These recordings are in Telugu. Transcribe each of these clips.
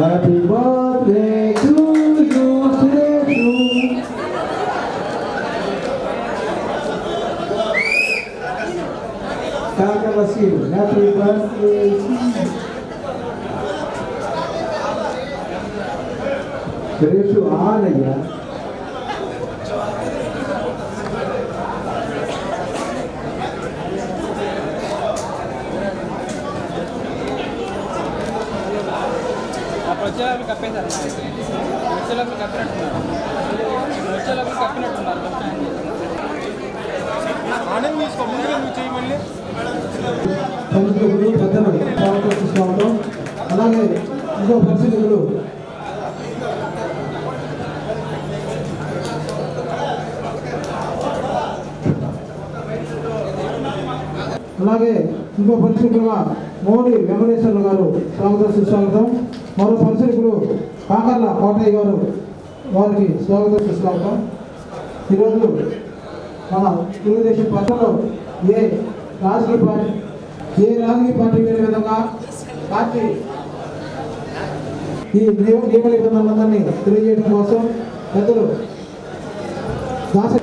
Happy birthday to you, Sretu. Kaka happy birthday to you. కప్పేశారు వచ్చేలోపు కప్పినట్టున్నారు వచ్చేలోపు కప్పినట్టున్నారు బస్ స్టాండ్ ఆనంద్ తీసుకో ముందుగా నువ్వు స్వాగతం అలాగే ఇంకో పరిశీలకులు అలాగే ఇంకో పరిశీలకులుగా మోడీ వెంకటేశ్వర్లు గారు. స్వాగతం సుస్వాగతం. మరో పరిశీలకులు కాకర్ల కోటయ్య గారు వారికి స్వాగతం సుస్వాగతం ఈరోజు మన తెలుగుదేశం పార్టీలో ఏ రాజకీయ పార్టీ ఏ రాజకీయ పార్టీ లేని విధంగా పార్టీ ఈ నియమ నియమ నిబంధనలందరినీ తెలియజేయడం కోసం పెద్దలు దాస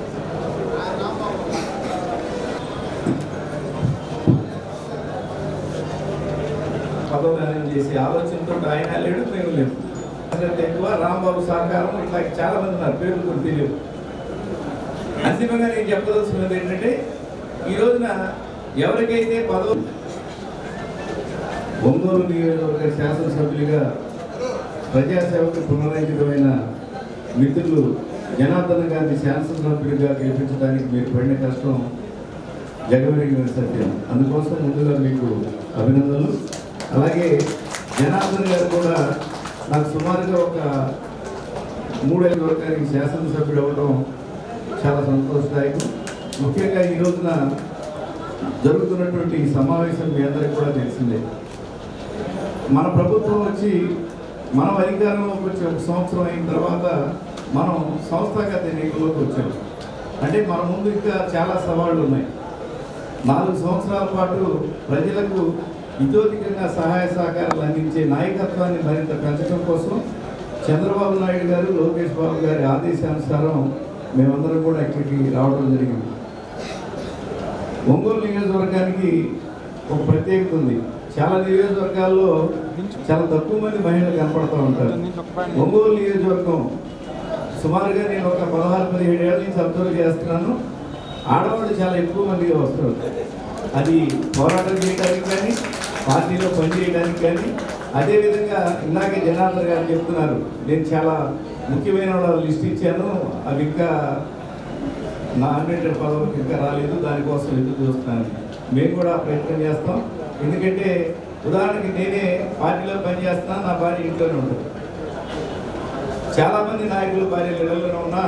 చేసే ఆలోచనతో ఆయన లేడు మేము లేము ఎందుకంటే ఎక్కువ రాంబాబు సహకారం ఇట్లా చాలా మంది ఉన్నారు పేర్లు కూడా తెలియదు అంతిమంగా నేను చెప్పదలుచుకున్నది ఏంటంటే ఈ రోజున ఎవరికైతే పదవు ఒంగోలు నియోజకవర్గ శాసనసభ్యులుగా ప్రజాసేవకు పునరంకితమైన మిత్రులు జనార్దన్ గారిని శాసనసభ్యుడిగా గెలిపించడానికి మీరు పడిన కష్టం జగమెరిగిన సత్యం. అందుకోసం ముందుగా మీకు అభినందనలు. అలాగే జనార్దన్ గారు కూడా నాకు సుమారుగా ఒక మూడేళ్ళ వరకు శాసనసభ్యుడు అవ్వడం చాలా సంతోషదాయకం. ముఖ్యంగా ఈ రోజున జరుగుతున్నటువంటి ఈ సమావేశం మీ అందరికి కూడా తెలిసిందే. మన ప్రభుత్వం వచ్చి మనం అధికారంలోకి వచ్చి ఒక సంవత్సరం అయిన తర్వాత మనం సంస్థాగత ఎన్నికల్లోకి వచ్చాం. అంటే మన ముందు ఇంకా చాలా సవాళ్ళు ఉన్నాయి. నాలుగు సంవత్సరాల పాటు ప్రజలకు ఇతోధికంగా సహాయ సహకారాలు అందించే నాయకత్వాన్ని మరింత పెంచడం కోసం చంద్రబాబు నాయుడు గారు లోకేష్ బాబు గారి ఆదేశానుసారం మేమందరం కూడా ఇక్కడికి రావడం జరిగింది. ఒంగోలు నియోజకవర్గానికి ఒక ప్రత్యేకత ఉంది. చాలా నియోజకవర్గాల్లో చాలా తక్కువ మంది మహిళలు కనపడుతూ ఉంటారు. ఒంగోలు నియోజకవర్గం సుమారుగా నేను ఒక పదహారు పదిహేడు ఏళ్ళ నుంచి అబ్జర్వ్ చేస్తున్నాను. ఆడవాళ్ళు చాలా ఎక్కువ మందిగా వస్తారు అది పోరాటం చేయడానికి కానీ పార్టీలో పనిచేయడానికి కానీ అదేవిధంగా ఇందాకే జనార్దన్ గారు చెప్తున్నారు నేను చాలా ముఖ్యమైన లిస్ట్ ఇచ్చాను అవి ఇంకా నా నామినేటెడ్ పదవులకు ఇంకా రాలేదు దానికోసం ఎదురు చూస్తున్నాను. మేము కూడా ప్రయత్నం చేస్తాం. ఎందుకంటే ఉదాహరణకి నేనే పార్టీలో పనిచేస్తున్నా నా భార్య ఇంట్లోనే ఉంటుంది. చాలామంది నాయకులు భార్య ఇళ్ళలో ఉన్నా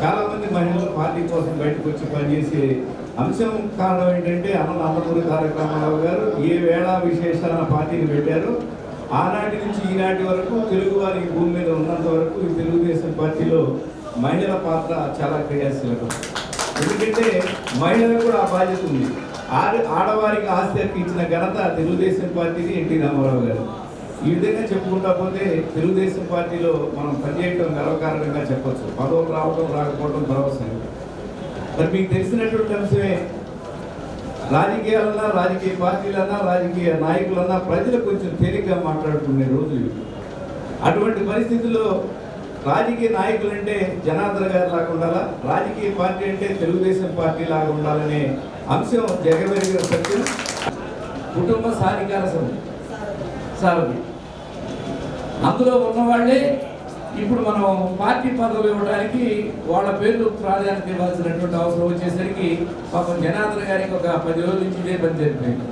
చాలామంది మహిళలు పార్టీ కోసం బయటకు వచ్చి పనిచేసే అంశం కారణం ఏంటంటే అన్న అన్నపూరి తారక రామారావు గారు ఏ వేళ విశేషాల పార్టీని పెట్టారు? ఆనాటి నుంచి ఈనాటి వరకు తెలుగు వారి భూమి మీద ఉన్నంత వరకు ఈ తెలుగుదేశం పార్టీలో మహిళల పాత్ర చాలా క్రియాశీలకం. ఎందుకంటే మహిళలకు కూడా ఆ బాధ్యత ఉంది. ఆడ ఆడవారికి ఆస్తి ఇచ్చిన ఘనత తెలుగుదేశం పార్టీని ఎన్టీ రామారావు గారు. ఈ విధంగా చెప్పుకుంటా పోతే తెలుగుదేశం పార్టీలో మనం పనిచేయడం గర్వకారణంగా చెప్పచ్చు. పదవులు రావడం రాకపోవడం తర్వాత మరి మీకు తెలిసినటువంటి అంశమే. రాజకీయాలన్నా రాజకీయ పార్టీలన్నా రాజకీయ నాయకులన్నా ప్రజలు కొంచెం తేలిగ్గా మాట్లాడుకునే రోజులు. అటువంటి పరిస్థితుల్లో రాజకీయ నాయకులు అంటే జనార్దన్ గారు లాగా ఉండాలా? రాజకీయ పార్టీ అంటే తెలుగుదేశం పార్టీ లాగా ఉండాలనే అంశం జగమెరిగిన సత్యం. కుటుంబ సాధికార సమితి. సారథి. అందులో ఉన్నవాళ్ళే ఇప్పుడు మనం పార్టీ పదవులు ఇవ్వడానికి వాళ్ళ పేర్లు ప్రాధాన్యత ఇవ్వాల్సినటువంటి అవసరం వచ్చేసరికి పాపం జనార్దన్ గారికి ఒక పది రోజుల నుంచి ఇదే పని జరిపోయింది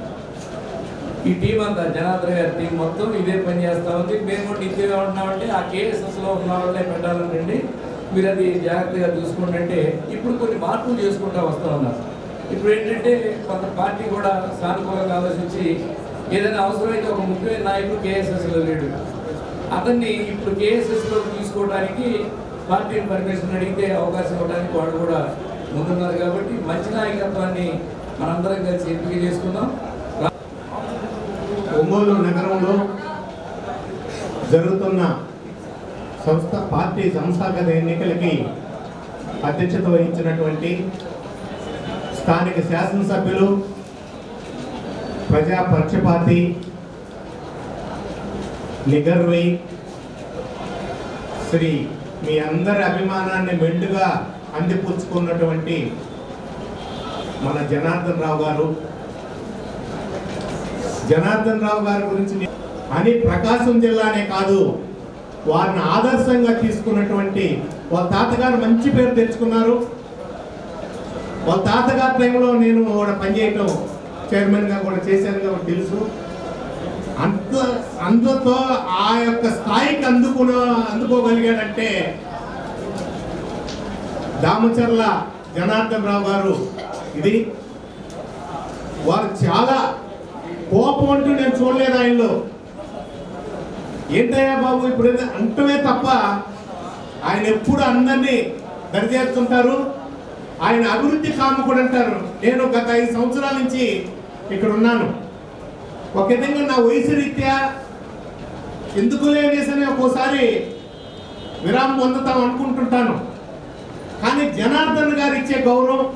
ఈ టీం అంతా జనార్దన్ గారి టీం మొత్తం ఇదే పని చేస్తా ఉంది. మేము కూడా నిత్యంగా ఉన్నామంటే ఆ కేఎస్ఎస్లో ఉన్న వాళ్ళే పెట్టాలనండి మీరు అది జాగ్రత్తగా చూసుకోండి అంటే ఇప్పుడు కొన్ని మార్పులు చేసుకుంటూ వస్తూ ఉన్నారు. ఇప్పుడు ఏంటంటే కొంత పార్టీ కూడా సానుకూలంగా ఆలోచించి ఏదైనా అవసరమైతే ఒక ముఖ్యమైన నాయకుడు కేఎస్ఎస్లో లేడు. అతన్ని ఇప్పుడు కేఎస్ఎస్లో తీసుకోవడానికి పార్టీని పర్మిషన్ అడిగితే అవకాశం ఇవ్వడానికి వాళ్ళు కూడా ముందున్నారు కాబట్టి మంచి నాయకత్వాన్ని మనందరం కలిసి ఎంపిక చేసుకుందాం. ఒంగోలు నగరంలో జరుగుతున్న సంస్థ పార్టీ సంస్థాగత ఎన్నికలకి అధ్యక్షత వహించినటువంటి స్థానిక శాసనసభ్యులు ప్రజా పక్షపాతి నిగర్వి శ్రీ మీ అందరి అభిమానాన్ని మెండుగా అందిపుచ్చుకున్నటువంటి మన జనార్దన్ రావు గారు. జనార్దన్ రావు గారి గురించి అని ప్రకాశం జిల్లానే కాదు వారిని ఆదర్శంగా తీసుకున్నటువంటి వాళ్ళ తాతగారు మంచి పేరు తెచ్చుకున్నారు. వాళ్ళ తాతగారి టైంలో నేను కూడా పనిచేయటం చైర్మన్గా కూడా చేశాను కాబట్టి తెలుసు. అంత అందుతో ఆ యొక్క స్థాయికి అందుకున్న అందుకోగలిగాడంటే దామచర్ల జనార్దన్ రావు గారు ఇది వారు చాలా కోపం అంటూ నేను చూడలేదు ఆయనలో. ఏంటయ్యా బాబు ఇప్పుడు అంటమే తప్ప ఆయన ఎప్పుడు అందరినీ దరిచేస్తుంటారు ఆయన అభివృద్ధి కాముకుడు అంటారు. నేను గత ఐదు సంవత్సరాల నుంచి ఇక్కడ ఉన్నాను ఒక విధంగా నా వయసు రీత్యా ఎందుకు లేనేసని ఒక్కోసారి విరామం పొందుతాం అనుకుంటుంటాను. కానీ జనార్దన్ గారు ఇచ్చే గౌరవం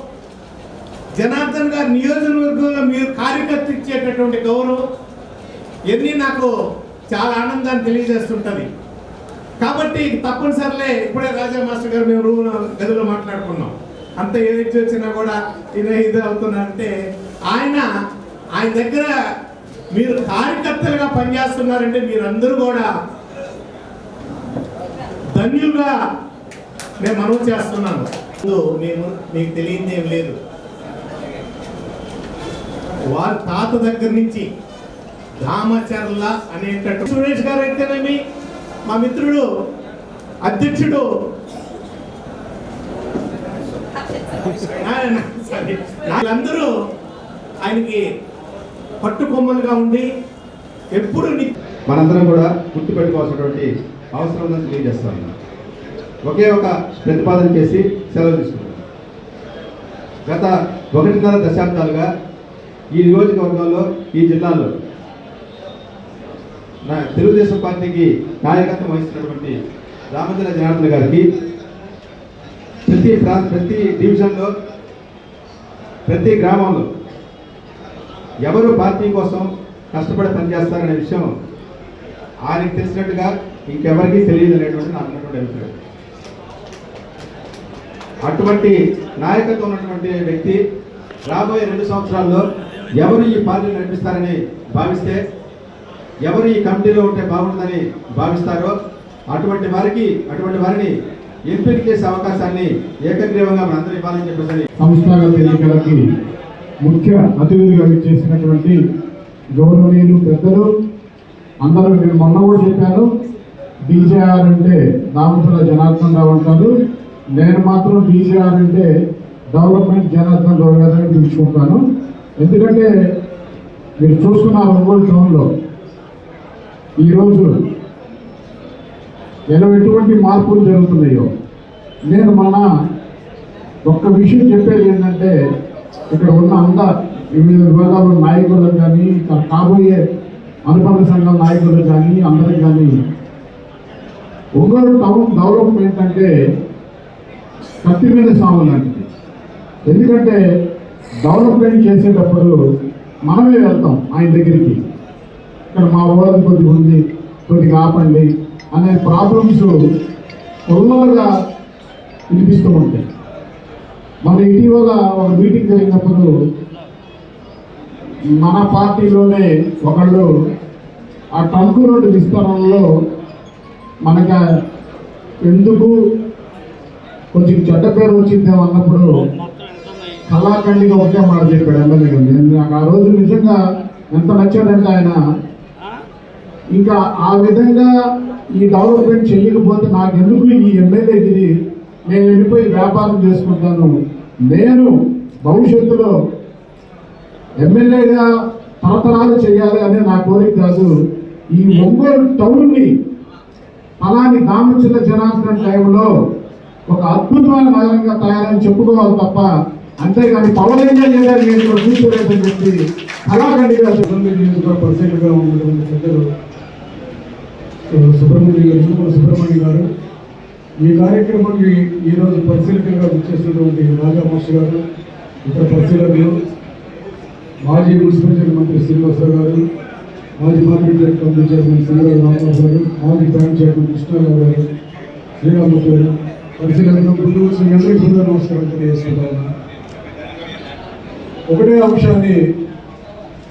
జనార్దన్ గారి నియోజకవర్గంలో మీరు కార్యకర్త ఇచ్చేటటువంటి గౌరవం ఇవన్నీ నాకు చాలా ఆనందాన్ని తెలియజేస్తుంటుంది. కాబట్టి తప్పనిసరిలే ఇప్పుడే రాజా మాస్టర్ గారు మేము రూమ్ గదిలో మాట్లాడుకున్నాం. అంత ఏది వచ్చినా కూడా ఇదే ఇది అవుతున్నారంటే ఆయన ఆయన దగ్గర మీరు కార్యకర్తలుగా పనిచేస్తున్నారంటే మీరందరూ కూడా ధన్యులుగా నేను మనవి చేస్తున్నాను. మేము మీకు తెలియంది ఏం లేదు. వారి తాత దగ్గర నుంచి రామచర్ల అనేటట్టు సురేష్ గారు అయితేనేమి? మా మిత్రుడు అధ్యక్షుడు. వాళ్ళందరూ ఆయనకి పట్టుకొమ్మలుగా ఉండి ఎప్పుడు మనందరం కూడా గుర్తుపెట్టుకోవాల్సినటువంటి అవసరం ఉందని తెలియజేస్తా ఒకే ఒక ప్రతిపాదన చేసి సెలవు తీసుకుంటాం గత ఒకటిన్నర దశాబ్దాలుగా ఈ నియోజకవర్గంలో ఈ జిల్లాలో నా తెలుగుదేశం పార్టీకి నాయకత్వం వహిస్తున్నటువంటి రామచంద్ర జనార్దన్ గారికి ప్రతి ప్రతి డివిజన్లో ప్రతి గ్రామంలో ఎవరు పార్టీ కోసం కష్టపడి పనిచేస్తారనే విషయం ఆయనకి తెలిసినట్టుగా ఇంకెవరికీ తెలియదు అనేటువంటి నాకు ఉన్నటువంటి అభిప్రాయం. అటువంటి నాయకత్వం ఉన్నటువంటి వ్యక్తి రాబోయే రెండు సంవత్సరాల్లో ఎవరు ఈ పార్టీని నడిపిస్తారని భావిస్తే ఎవరు ఈ కమిటీలో ఉంటే బాగుంటుందని భావిస్తారో అటువంటి వారికి అటువంటి వారిని ఎంపిక చేసే అవకాశాన్ని ఏకగ్రీవంగా మనందరూ ఇవ్వాలని చెప్పేసి సంస్థాగత ఎన్నికలకి ముఖ్య అతిథులుగా చేసినటువంటి గౌరవనీయులు పెద్దలు అందరూ నేను మొన్న కూడా చెప్పాను బీజేఆర్ అంటే దామతుల జనార్దన్ రావు అంటారు. నేను మాత్రం బీజేఆర్ అంటే డెవలప్మెంట్ జనార్దన్ రావు గారిని పిలుచుకుంటాను. ఎందుకంటే మీరు చూస్తున్నారు ఒంగోలు టౌన్లో ఈరోజు ఎలా ఎటువంటి మార్పులు జరుగుతున్నాయో. నేను మన ఒక్క విషయం చెప్పేది ఏంటంటే ఇక్కడ ఉన్న అంత వివిధ విభాగాల నాయకులకు కానీ ఇక్కడ కాబోయే అనుబంధ సంఘం నాయకులకు కానీ అందరికి కానీ ఒంగోలు టౌన్ డెవలప్మెంట్ అంటే కత్తి మీద సాము లాంటిది. ఎందుకంటే డెవలప్మెంట్ చేసేటప్పుడు మనమే వెళ్తాం ఆయన దగ్గరికి. ఇక్కడ మా ఊళ్ళకి కొద్దిగా ఉంది కొద్దిగా ఆపండి అనే ప్రాబ్లమ్స్ కొల్లలుగా వినిపిస్తూ ఉంటాయి. మన ఇటీవల ఒక మీటింగ్ జరిగినప్పుడు మన పార్టీలోనే ఒకళ్ళు ఆ టంకు రోడ్డు విస్తరణలో మనకు ఎందుకు కొంచెం చెడ్డ పేరు వచ్చిందేమో అన్నప్పుడు కళాఖండిగా ఒకే మాట చెప్పాడు ఎమ్మెల్యే గారు. నేను నాకు ఆ రోజు నిజంగా ఎంత నచ్చాడంటే ఆయన ఇంకా ఆ విధంగా ఈ డెవలప్మెంట్ చేయకపోతే నాకెందుకు ఈ ఎమ్మెల్యేగిరి నేను వెళ్ళిపోయి వ్యాపారం చేసుకుంటాను. నేను భవిష్యత్తులో ఎమ్మెల్యేగా తరతరాలు చేయాలి అనే నా కోరిక కాదు. ఈ ఒంగోలు టౌన్ని అలాని దామచిల్ల జనార్దన్ టైంలో ఒక అద్భుతమైన నగరంగా తయారని చెప్పుకోవాలి తప్ప అంతేగాని పవన్ కళ్యాణ్ గారు నేను కూడా కూర్చోలేదని చెప్పి కళాఖండిగా నియోజకవర్గ పరిశీలనగా ఉన్నటువంటి పెద్దలు గారు గారు ఈ కార్యక్రమాన్ని ఈరోజు పరిశీలకంగా వచ్చేసినటువంటి రాజా మాస్టర్ గారు ఇతర పరిశీలకులు మాజీ మున్సిపల్ మంత్రి శ్రీనివాసరావు గారు మాజీ market committee chairman Srirao Ramarao గారు మాజీ బ్యాంక్ చైర్మన్ కృష్ణారావు గారు శ్రీరామూర్తి గారు పరిశీలకులు ముందు వచ్చిన అందరికీ కూడా నమస్కారం తెలియజేసుకుంటాను ఒకటే అంశాన్ని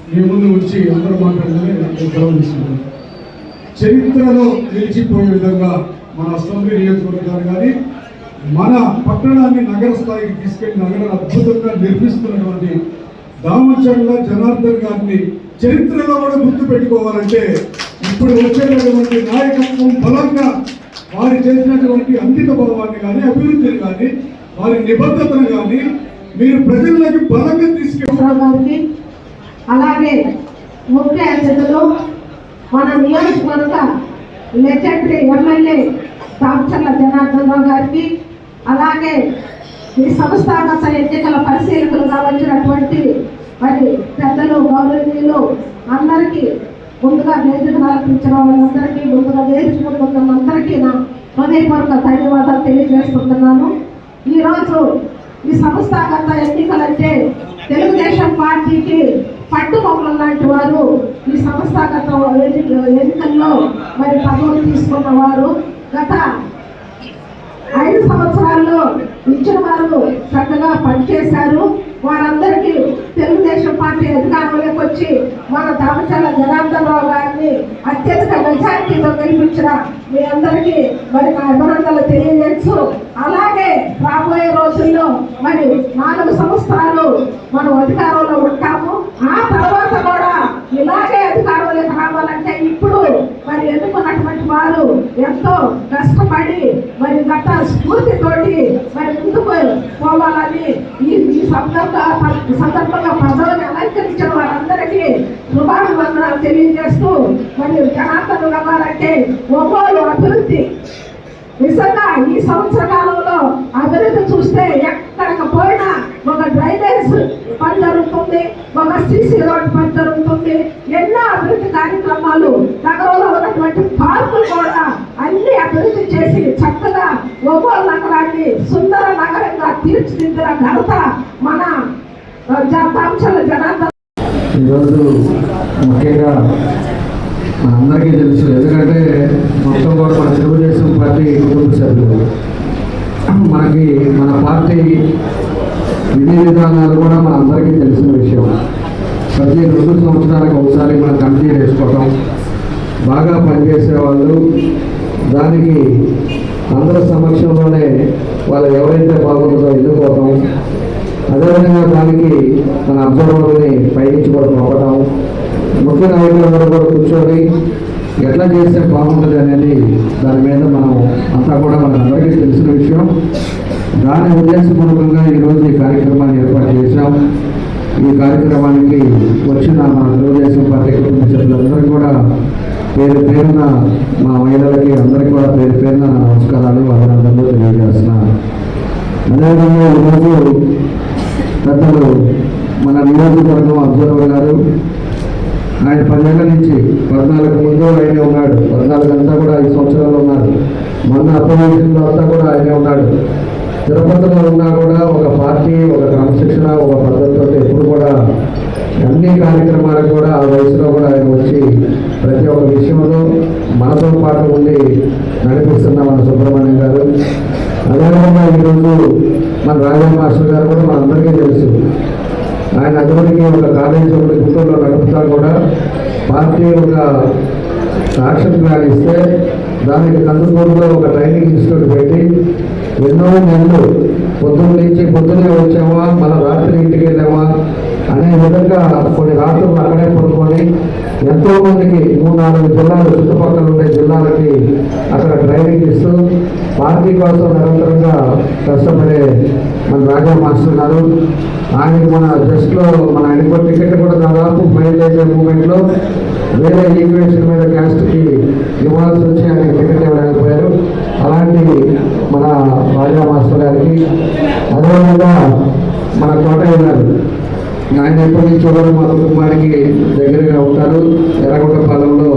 మీ ముందు వచ్చి అందరూ మాట్లాడాలని నేను సెలవు చరిత్రలో నిలిచిపోయే విధంగా మన అసెంబ్లీ నియోజకవర్గాలు కానీ మన పట్టణాన్ని నగర స్థాయికి తీసుకెళ్ళి నగరాన్ని అద్భుతంగా నిర్మిస్తున్నటువంటి దామచర్ల జనార్దన్ గారిని చరిత్రలో కూడా గుర్తు పెట్టుకోవాలంటే ఇప్పుడు వచ్చేటటువంటి నాయకత్వం బలంగా వారు చేసినటువంటి అంకిత భావాన్ని కానీ అభివృద్ధిని కానీ వారి నిబద్ధతను కానీ మీరు ప్రజల్లోకి బలంగా తీసుకెళ్ళి అలాగే ముఖ్య అతిథులు మన నియోజకవర్గ లెజెండరీ ఎమ్మెల్యే దామచర్ల జనార్దన్ రావు గారికి అలాగే ఈ సంస్థాగత ఎన్నికల పరిశీలకులుగా వచ్చినటువంటి మరి పెద్దలు గౌరవనీయులు అందరికీ ముందుగా వేదిక నలపించిన వాళ్ళందరికీ ముందుగా వేదిక అందరికీ నా హృదయపూర్వక ధన్యవాదాలు తెలియజేస్తున్నాను. ఈరోజు ఈ సంస్థాగత ఎన్నికలంటే తెలుగుదేశం పార్టీకి పట్టుమొక్కలు లాంటి వారు ఈ సంస్థాగత ఎన్నికల్లో మరి పదవులు తీసుకున్న వారు. గత ఐదు సంవత్సరాల్లో ఇచ్చిన వారు చక్కగా పనిచేశారు. వారందరికీ తెలుగుదేశం పార్టీ అధికారంలోకి వచ్చి మన దామచల జనార్దన్ రావు గారిని అత్యధిక మెజార్టీతో గెలిపించిన మీ అందరికీ మరి నా అభినందనలు తెలియజేస్తూ అలాగే రాబోయే రోజుల్లో మరి నాలుగు సంవత్సరాలు మనం అధికారంలో ఉంటాము. ఆ తర్వాత కూడా ఇలాగే అధికారంలోకి రావాలంటే ఇప్పుడు మరి ఎన్నుకున్నటువంటి వారు ఎంతో కష్టపడి మరి గత స్ఫూర్తితోటి మరి ముందుకు పోవాలని ఈ ఈ సందర్భ సందర్భంగా ప్రజలను అలంకరించిన వారందరికీ శుభాభివందనాలు తెలియజేస్తూ మరి జనార్దన్ రావాలంటే ఒంగోలు అభివృద్ధి. నిజంగా ఈ సంవత్సర కాలంలో అభివృద్ధి చూస్తే ఎక్కడికి పోయినా ఒక డ్రైనేజ్ పని జరుగుతుంది ఒక సీసీ రోడ్ పని జరుగుతుంది ఎన్నో అభివృద్ధి కార్యక్రమాలు నగరంలో ఉన్నటువంటి పార్కులు కూడా అన్ని అభివృద్ధి చేసి చక్కగా ఒక్కో నగరాన్ని సుందర నగరంగా తీర్చిదిద్దిన ఘనత మన జనాంశాల జనార్దన్. ఈరోజు ముఖ్యంగా మనందరికీ తెలుసు ఎందుకంటే మొత్తం కూడా మన తెలుగుదేశం పార్టీ కుటుంబ సభ్యులు. మనకి మన పార్టీ విధి విధానాలు కూడా మనందరికీ తెలిసిన విషయం. ప్రతి రెండు సంవత్సరాలకు ఒకసారి మన కమిటీ వేసుకోవటం బాగా పనిచేసే వాళ్ళు దానికి అందరి సమక్షంలోనే వాళ్ళు ఎవరైతే బాగుంటుందో ఎన్నుకోవటం. అదేవిధంగా దానికి మన అబ్జర్వర్ని పైనుంచి కూడా పంపడం ముఖ్య నాయకులందరూ కూడా కూర్చొని ఎట్లా చేస్తే బాగుంటుంది అనేది దాని మీద మనం అంతా కూడా మనందరికీ తెలిసిన విషయం. దాని ఉద్దేశపూర్వకంగా ఈరోజు ఈ కార్యక్రమాన్ని ఏర్పాటు చేశాం. ఈ కార్యక్రమానికి వచ్చిన మన తెలుగుదేశం పార్టీ కుటుంబ సభ్యులందరూ కూడా పేరు పేరున మా మహిళలకి అందరికీ కూడా పేరు పేరున నమస్కారాలు అభినందనలు తెలియజేస్తున్నాను అదేవిధంగా ఈరోజు పెద్దలు మన నియోజకవర్గం అబ్జర్వర్ గారు ఆయన పదేళ్ళ నుంచి పద్నాలుగు ముందు ఆయనే ఉన్నాడు. పద్నాలుగు అంతా కూడా ఐదు సంవత్సరాలు ఉన్నారు. మొన్న అపోజిషన్లో అంతా కూడా ఆయనే ఉన్నాడు. తిరుపతిలో ఉన్నా కూడా ఒక పార్టీ ఒక క్రమశిక్షణ ఒక పద్ధతితో ఎప్పుడు కూడా అన్ని కార్యక్రమాలకు కూడా ఆ వయసులో కూడా ఆయన వచ్చి ప్రతి ఒక్క విషయంలో మనతో పాటు ఉండి నడిపిస్తున్న మన సుబ్రహ్మణ్యం గారు. అదేవిధంగా ఈరోజు మన రాజా మాస్టర్ గారు కూడా మన అందరికీ తెలుసు. ఆయన అటువంటి ఒక కాలేజీ ఒకటి గుంటూరులో నడుపుతా కూడా పార్టీ ఒక యాక్షన్ ప్లాన్ ఇస్తే దానికి కందుకూరులో ఒక ట్రైనింగ్ ఇన్స్టిట్యూట్ పెట్టి ఎన్నో నెలలు పొద్దున్న నుంచి పొద్దునే వచ్చామా మళ్ళీ రాత్రి ఇంటికి వెళ్ళామా అనే విధంగా కొన్ని రాత్రులు అక్కడే పడుకొని ఎంతో మందికి మూడు నాలుగు జిల్లాలు చుట్టుపక్కల ఉండే జిల్లాలకి అక్కడ ట్రైనింగ్ ఇస్తూ పార్టీ కోసం నిరంతరంగా కష్టపడే మన రాజా మాస్టర్ గారు. ఆయనకి మన జస్ట్లో మన ఆయనకు టికెట్ కూడా దాదాపు ఫైల్ అయ్యే మూమెంట్లో వేరే ఈక్వేషన్ మీద క్యాస్ట్కి ఇవ్వాల్సి వచ్చి ఆయన టికెట్ ఇవ్వలేకపోయారు. అలాంటి మన రాజా మాస్టర్ గారికి అదేవిధంగా మన కోటయ్య గారు ఆయన ఎప్పటి నుంచి కూడా మా కుటుంబానికి దగ్గరగా ఉంటారు. ఎర్రగొండ పాలెంలో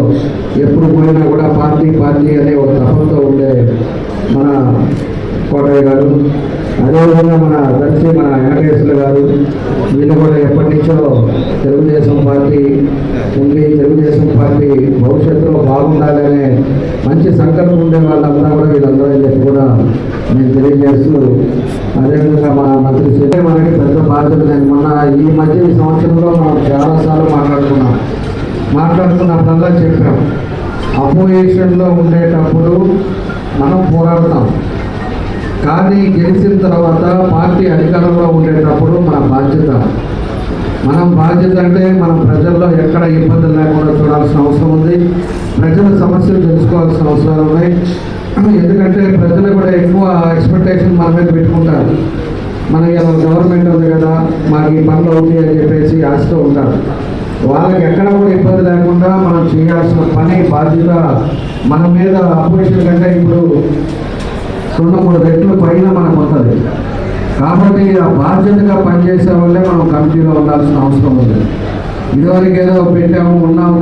ఎప్పుడు పోయినా కూడా పార్టీ పార్టీ అనే ఒక తపంతో ఉండే మన కోటయ్య గారు. అదేవిధంగా మన దర్శి మన వెంకటేశ్వర గారు వీళ్ళు కూడా ఎప్పటి నుంచో తెలుగుదేశం పార్టీ ఉంది. తెలుగుదేశం పార్టీ భవిష్యత్తులో బాగుండాలనే మంచి సంకల్పం ఉండే వాళ్ళంతా కూడా వీళ్ళందరూ అని చెప్పి కూడా నేను తెలియజేస్తూ అదేవిధంగా మన మంత్రి శ్రీ మనకి పెద్ద బాధ్యత నేను మొన్న ఈ మధ్య ఈ సంవత్సరంలో మనం చాలాసార్లు మాట్లాడుకున్నాం. మాట్లాడుకున్నప్పుడల్లా చెప్పాం. అపోజిషన్లో ఉండేటప్పుడు మనం పోరాడతాం. కానీ గెలిచిన తర్వాత పార్టీ అధికారంలో ఉండేటప్పుడు మన బాధ్యత. మనం బాధ్యత అంటే మనం ప్రజల్లో ఎక్కడ ఇబ్బందులు లేకుండా చూడాల్సిన అవసరం ఉంది. ప్రజల సమస్యలు తెలుసుకోవాల్సిన అవసరాలు ఉన్నాయి ఎందుకంటే ప్రజలు కూడా ఎక్కువ ఎక్స్పెక్టేషన్ మన మీద పెట్టుకుంటారు. మన ఇలా గవర్నమెంట్ ఉంది కదా మాకు ఈ పనులు అవుతాయి అని చెప్పేసి ఆశతో ఉంటారు. వాళ్ళకి ఎక్కడ కూడా ఇబ్బంది లేకుండా మనం చేయాల్సిన పని బాధ్యత మన మీద అపోజిషన్ కంటే ఇప్పుడు రెండు మూడు రెట్లు పైన మనకు ఉంటుంది కాబట్టి ఆ బాధ్యతగా పనిచేసే వాళ్ళే మనం కమిటీలో ఉండాల్సిన అవసరం ఉంది. ఇదివరకు ఏదో పెట్టాము ఉన్నాము.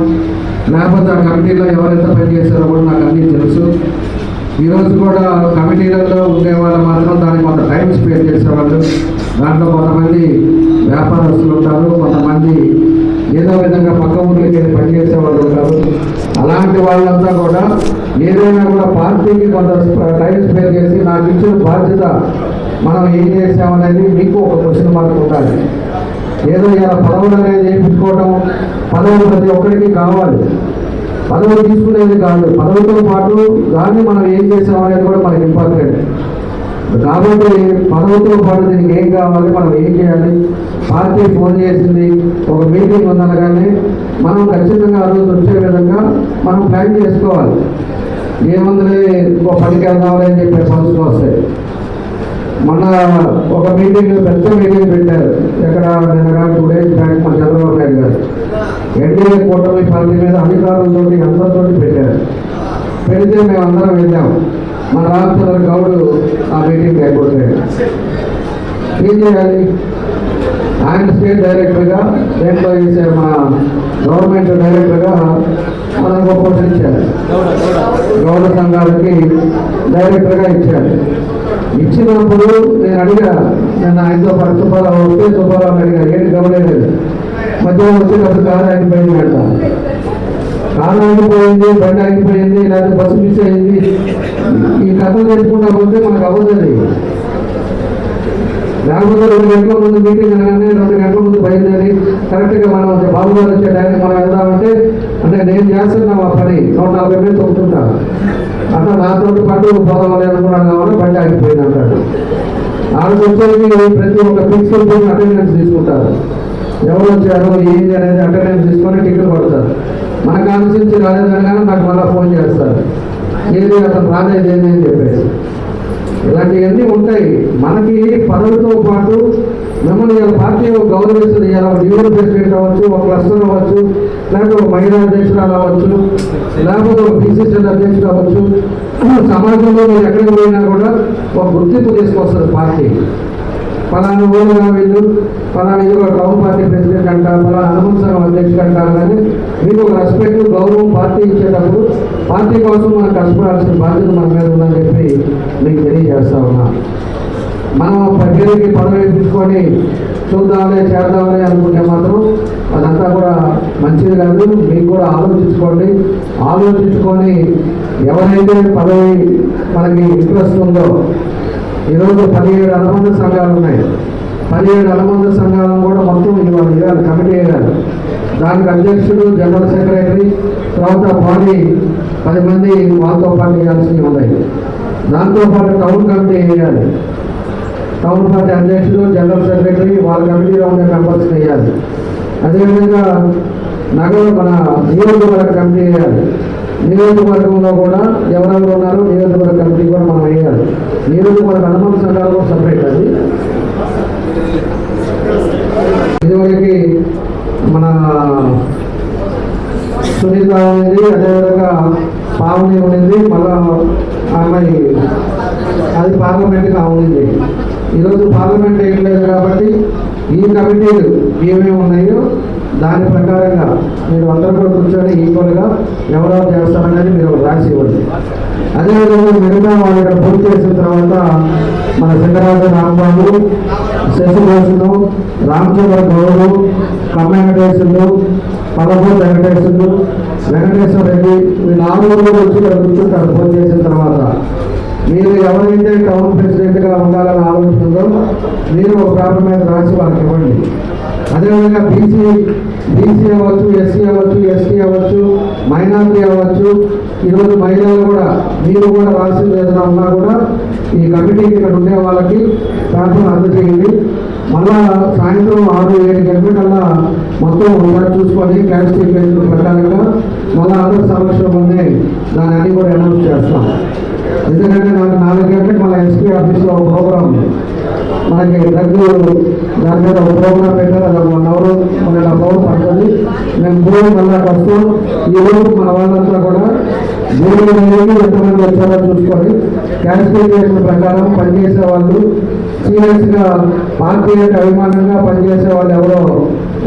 లేకపోతే ఆ కమిటీలో ఎవరైతే పనిచేశారో కూడా నాకు అన్నీ తెలుసు. ఈరోజు కూడా కమిటీలలో ఉండేవాళ్ళు మాత్రం దానికి కొంత టైం స్పెండ్ చేసేవాళ్ళు. దాంట్లో కొంతమంది వ్యాపారస్తులు ఉంటారు కొంతమంది ఏదో విధంగా పక్క ఊరికి వెళ్ళి పనిచేసేవాళ్ళు ఉంటారు అలాంటి వాళ్ళంతా కూడా ఏదైనా కూడా పార్టీకి కొంత టైం స్పెండ్ చేసి నాకు ఇచ్చిన బాధ్యత మనం ఏం చేసామనేది మీకు ఒక క్వశ్చన్ మార్క్ ఉండాలి. ఏదో ఇలా పదవులు అనేది చేయించుకోవడం పదవులు ప్రతి ఒక్కరికి కావాలి. పదవులు తీసుకునేది కాదు. పదవులతో పాటు దాన్ని మనం ఏం చేసామనేది కూడా మనకి ఇంపార్టెంట్ కాబట్టి పదవుతో పాటు దీనికి ఏం కావాలి? మనం ఏం చేయాలి? పార్టీ ఫోన్ చేసింది ఒక మీటింగ్ ఉందనగానే మనం ఖచ్చితంగా ఆ రోజు వచ్చే విధంగా మనం ప్లాన్ చేసుకోవాలి. ఏముందిలే ఇంకో పనికి వెళ్దామని అని చెప్పే పరిస్థితులు వస్తాయి. మొన్న ఒక మీటింగ్ పెద్ద మీటింగ్ పెట్టారు. ఎక్కడ నిన్న టూ డేస్ బ్యాక్ మన చంద్రబాబు నాయుడు గారు. ఎన్డీఏ కూటమి పార్టీ మీద అధికారులతో అందరితో పెట్టారు. పెడితే మేము అందరం వెళ్ళాము మన రామచంద్ర గౌడ్ ఆ మీటింగ్ అయిపోతాడు ఏం చేయాలి? ఆయన స్టేట్ డైరెక్టర్గా దేంట్లో చేసే మన గవర్నమెంట్ డైరెక్టర్గా మనకు ఒక పోస్ట్ ఇచ్చారు గౌడ సంఘాలకి డైరెక్టర్గా ఇచ్చారు ఇచ్చినప్పుడు నేను అడిగా నేను ఆయనతో పాటు సుబ్బారావు వస్తే సుబ్బారావు అడిగా ఏంటి గమలేదు మధ్యలో వచ్చి కాదు ఆయన పైన పెడతాను కారు ఆగిపోయింది బండి ఆగిపోయింది లేదా బస్సు మిస్ అయింది. ఈ కథలు చెప్పుకుంటా పోతే మనకు అవ్వదండి లేకపోతే రెండు గంటల ముందు మీటింగ్ అనగానే రెండు గంటల ముందు బయలుదేరి కరెక్ట్గా మనం బాబుగారు వచ్చే టైంకి మనం వెళ్దామంటే అంటే నేను చేస్తున్నా ఆ పని నూట నలభై వేలు తొక్కుతుంటా. అట్లా నాతో పాటు పోదామని అనుకున్నాను కాబట్టి బండి ఆగిపోయింది అంటాడు. ఆరు వచ్చేది ప్రతి ఒక్క ఫిక్స్డ్ అటెండెన్స్ తీసుకుంటారు. ఎవరు వచ్చారు ఏంటి అనేది అటెండెన్స్ తీసుకొని టికెట్ పడతారు మనకు అనుసరించి రాలేదనగానే నాకు మళ్ళీ ఫోన్ చేస్తారు. ఏది అతను రాలేదు ఏంటి అని చెప్పేసి. ఇలాంటివన్నీ ఉంటాయి. మనకి పదవితో పాటు మిమ్మల్ని ఇలా పార్టీ గౌరవిస్తుంది. ఇలా యూనియన్ ప్రెసిడెంట్ అవ్వచ్చు ఒక క్లస్టర్ అవ్వచ్చు లేకపోతే ఒక మహిళా అధ్యక్షురాలు అవ్వచ్చు లేకపోతే ఒక బీసీసీ అధ్యక్షుడు అవ్వచ్చు. సమాజంలో మీరు ఎక్కడికి పోయినా కూడా ఒక గుర్తింపు తీసుకొస్తుంది పార్టీ. పలానా ఊరుగా వీళ్ళు పలానా ఇది ఒక టౌన్ పార్టీ ప్రెసిడెంట్ అంటారు పలానా అనుమతి సంఘం అధ్యక్షుడు అంటారు కానీ మీకు ఒక రెస్పెక్ట్ గౌరవం పార్టీ ఇచ్చేటప్పుడు పార్టీ కోసం మనం కష్టపడాల్సిన బాధ్యత మన మీద ఉందని చెప్పి మీకు తెలియజేస్తా ఉన్నా. మనం ప్రజలకి పదవి తీసుకొని చూద్దామని చేద్దామని అనుకుంటే మాత్రం అదంతా కూడా మంచిది కాదు. మీకు కూడా ఆలోచించుకోండి. ఆలోచించుకొని ఎవరైతే పదవి మనకి ఇంట్రెస్ట్ ఉందో ఈరోజు పదిహేడు అనుబంధ సంఘాలు ఉన్నాయి. పదిహేడు అనుబంధ సంఘాలను కూడా మొత్తం ఇవాళ ఇవ్వాలి కమిటీ వేయాలి. దానికి అధ్యక్షుడు జనరల్ సెక్రటరీ తర్వాత బాడీ పది మంది వాళ్ళతో పాటు వేయాల్సినవి ఉన్నాయి. దాంతోపాటు టౌన్ కమిటీ వేయాలి. టౌన్ పార్టీ అధ్యక్షుడు జనరల్ సెక్రటరీ వాళ్ళ కమిటీలో ఉండే మెంబర్స్ వేయాలి. అదేవిధంగా నగర మన నియోజకవర్గ కమిటీ వేయాలి. నియోజకవర్గంలో కూడా ఎవరెవరు ఉన్నారో నియోజకవర్గ కమిటీ కూడా మనం వేయాలి నియోజకవర్గ అనుబంధ సంఘాలు కూడా సపరేట్ అది. ఇదివరకు మన సునీత అనేది అదేవిధంగా పావని ఉండింది మళ్ళా అమ్మాయి అది పార్లమెంట్గా అవునింది ఈరోజు పార్లమెంట్ ఏం లేదు కాబట్టి ఈ కమిటీలు ఏమేమి ఉన్నాయో దాని ప్రకారంగా మీరు అందరూ కూడా కూర్చొని ఈక్వల్గా ఎవరో చేస్తారనేది మీరు రాసి ఇవ్వండి. అదేవిధంగా మిగతా వాళ్ళు ఇక్కడ పూర్తి చేసిన తర్వాత మన సింగరాజు రాంబాబు శశిభూషణు రామచంద్ర గౌడు కమ్మ పదమూడు వెంకటేశ్వరుడు వెంకటేశ్వర రెడ్డి వీళ్ళు ఆరుగురు వచ్చి ఇక్కడ కూర్చుంటారు ఫోన్ చేసిన తర్వాత. మీరు ఎవరైతే టౌన్ ప్రెసిడెంట్గా ఉండాలని ఆలోచిస్తుందో మీరు ఒక పేపర్ మీద రాసి వాళ్ళకి ఇవ్వండి. అదేవిధంగా బీసీ బీసీ అవ్వచ్చు ఎస్సీ అవ్వచ్చు ఎస్టీ అవ్వచ్చు మైనార్టీ అవ్వచ్చు. ఈరోజు మహిళలు కూడా మీరు కూడా రాసింది ఏదైనా ఉన్నా కూడా ఈ కమిటీకి ఇక్కడ ఉండే వాళ్ళకి పేపర్ అందజేయండి. మళ్ళా సాయంత్రం ఆరు ఏడు గంటలకల్లా మొత్తం ఒకసారి చూసుకొని క్యాస్టింగ్ ప్రకారంగా మళ్ళీ అందరి సమక్షంలోనే దాన్ని అన్ని కూడా అనౌన్స్ చేస్తాం. ఎందుకంటే నాకు నాలుగు గంటలకు మళ్ళీ ఎస్పీ ఆఫీస్లో ప్రోగ్రామ్. ఉంది మనకి డ్రగ్ దాని మీద ఒక ప్రోగ్రామ్ పెట్టారు అది one hour one and half hour పడుతుంది. మేము భూమి మళ్ళీ వస్తాం. ఈ రోజు మన వాళ్ళంతా కూడా భూమి అనేది ఎంతమంది వచ్చారో చూసుకొని క్యాన్సిఫికేషన్ ప్రకారం పనిచేసే వాళ్ళు సీరియస్గా పార్టీ అభిమానంగా పనిచేసే వాళ్ళు ఎవరో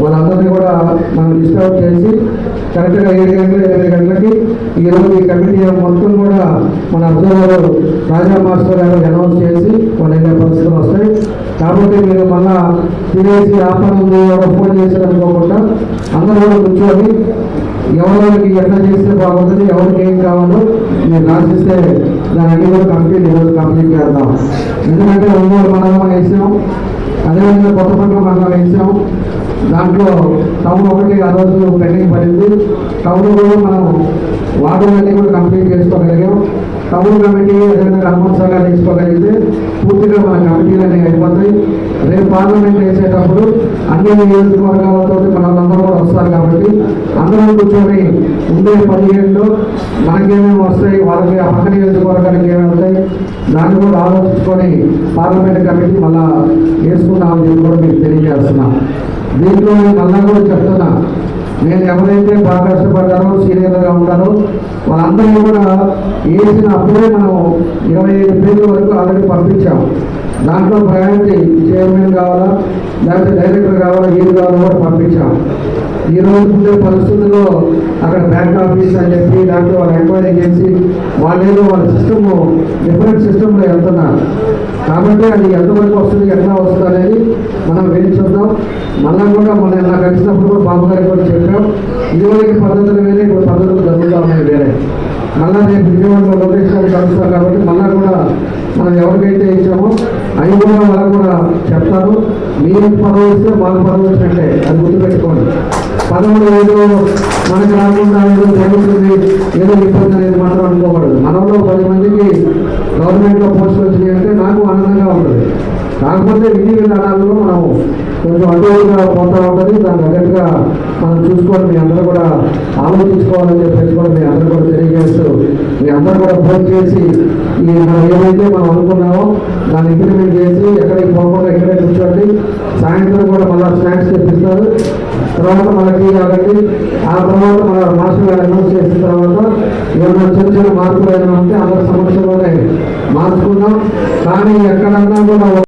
వాళ్ళందరినీ కూడా మనం డిస్టర్బ్ చేసి కరెక్ట్గా ఏడు గంటల ఎనిమిది గంటలకి ఈరోజు ఈ కమిటీ మొత్తం కూడా మన అబ్జర్వర్ రాజా మాస్టర్ గారు అనౌన్స్ చేసి వాళ్ళ దగ్గర పరిస్థితులు వస్తాయి. కాబట్టి మీరు మళ్ళా తినేసి ఆపద ఉంది ఫోన్ చేశారు అనుకోకుండా అందరూ కూడా కూర్చొని ఎవరికి ఎట్లా చేస్తే బాగుంటుంది ఎవరికి ఏం కావాలో మీరు రాసిస్తే దాని అన్ని కూడా కంప్లీట్ ఈరోజు కంప్లీట్ చేద్దాం. ఎందుకంటే ఒంగోలు మనం వేసాం అదేవిధంగా కొత్తపట్నం మండలం వేసాం. దాంట్లో టౌన్ ఒకటి ఆ రోజు పెండింగ్ పడింది. టౌన్ కూడా మనం వార్డులన్నీ కూడా కంప్లీట్ చేసుకోగలిగాం. టౌన్ కమిటీ అదేవిధంగా హనుమంత్ సాగర్ తీసుకోగలిగితే పూర్తిగా మన కమిటీలన్నీ అయిపోతాయి. రేపు పార్లమెంట్ వేసేటప్పుడు అన్ని నియోజకవర్గాలతో మనందరూ కూడా వస్తారు కాబట్టి అందరం కూర్చొని ఉండే పదిహేనులో మనకేమేమి వస్తాయి వాళ్ళకి ఆ పక్క నియోజకవర్గానికి ఏమేమి వస్తాయి దాన్ని కూడా ఆలోచించుకొని పార్లమెంట్ కమిటీ మళ్ళా వేసుకుందామని కూడా మీకు తెలియజేస్తున్నాం. దీంట్లో నేను మళ్ళా కూడా చెప్తున్నా నేను ఎవరైతే బాగా కష్టపడ్డారో సీనియర్గా ఉంటారో వాళ్ళందరినీ కూడా వేసిన అప్పుడే మనం ఇరవై ఐదు పేర్ల వరకు ఆల్రెడీ పంపించాం దాంట్లో ప్రయారిటీ చైర్మన్ కావాలా లేకపోతే డైరెక్టర్ కావాలా ఏది కావాలో కూడా పంపించాం ఈ రోజు ఉండే పరిస్థితుల్లో అక్కడ బ్యాంక్ ఆఫీస్ అని చెప్పి లేకపోతే వాళ్ళు ఎంక్వైరీ చేసి వాళ్ళేదో వాళ్ళ సిస్టమ్ డిఫరెంట్ సిస్టంలో వెళ్తున్నారు. కాబట్టి అది ఎంతవరకు వస్తుంది ఎట్లా వస్తుంది అనేది మనం వెళ్ళి చూద్దాం. మళ్ళీ కూడా మన నాకు కలిసినప్పుడు కూడా బాబు గారికి కూడా చెప్పాం ఇదివరకు పద్ధతులు వేరే ఇప్పుడు పద్ధతులు జరుగుతూ ఉన్నాయి వేరే. మళ్ళా రేపు విజయవాడలో లొకేషన్ గారు కాబట్టి మళ్ళా కూడా మనం ఎవరికైతే ఇచ్చామో అవి కూడా వాళ్ళకు కూడా చెప్తాను మీరు పదవి ఇస్తే వాళ్ళ పదవి వచ్చినట్టే అది గుర్తుపెట్టుకోండి. పదవులు ఏదో మనకు రాకుండా ఏదో జరుగుతుంది ఏదో ఇబ్బంది అనేది మాత్రం అనుకోకూడదు. మనలో పది మందికి గవర్నమెంట్లో పోస్టులు వచ్చినాయి అంటే నాకు ఆనందంగా ఉంటుంది. కాకపోతే విధి విధానాల్లో మనము కొంచెం అటువైపుగా పోతా ఉంటుంది. దాని తగ్గట్టుగా మనం చూసుకొని మీ అందరూ కూడా ఆలోచించుకోవాలని చెప్పేసి కూడా మీ అందరూ కూడా తెలియజేస్తూ మీ అందరూ కూడా ఫోన్ చేసి ఈ మనం ఏమైతే మనం అనుకున్నామో దాన్ని ఇంప్లిమెంట్ చేసి ఎక్కడికి పోకుండా ఇక్కడే కూర్చోండి. సాయంత్రం కూడా మళ్ళీ స్నాక్స్ తెప్పిస్తారు. తర్వాత మనకి కాబట్టి ఆ తర్వాత మన మాస్టర్ గారు అనౌన్స్ చేసిన తర్వాత ఏమైనా చిన్న చిన్న మార్పులు ఏమైనా ఉంటే అందరి సమక్షంలోనే మార్చుకున్నాం కానీ ఎక్కడన్నా కూడా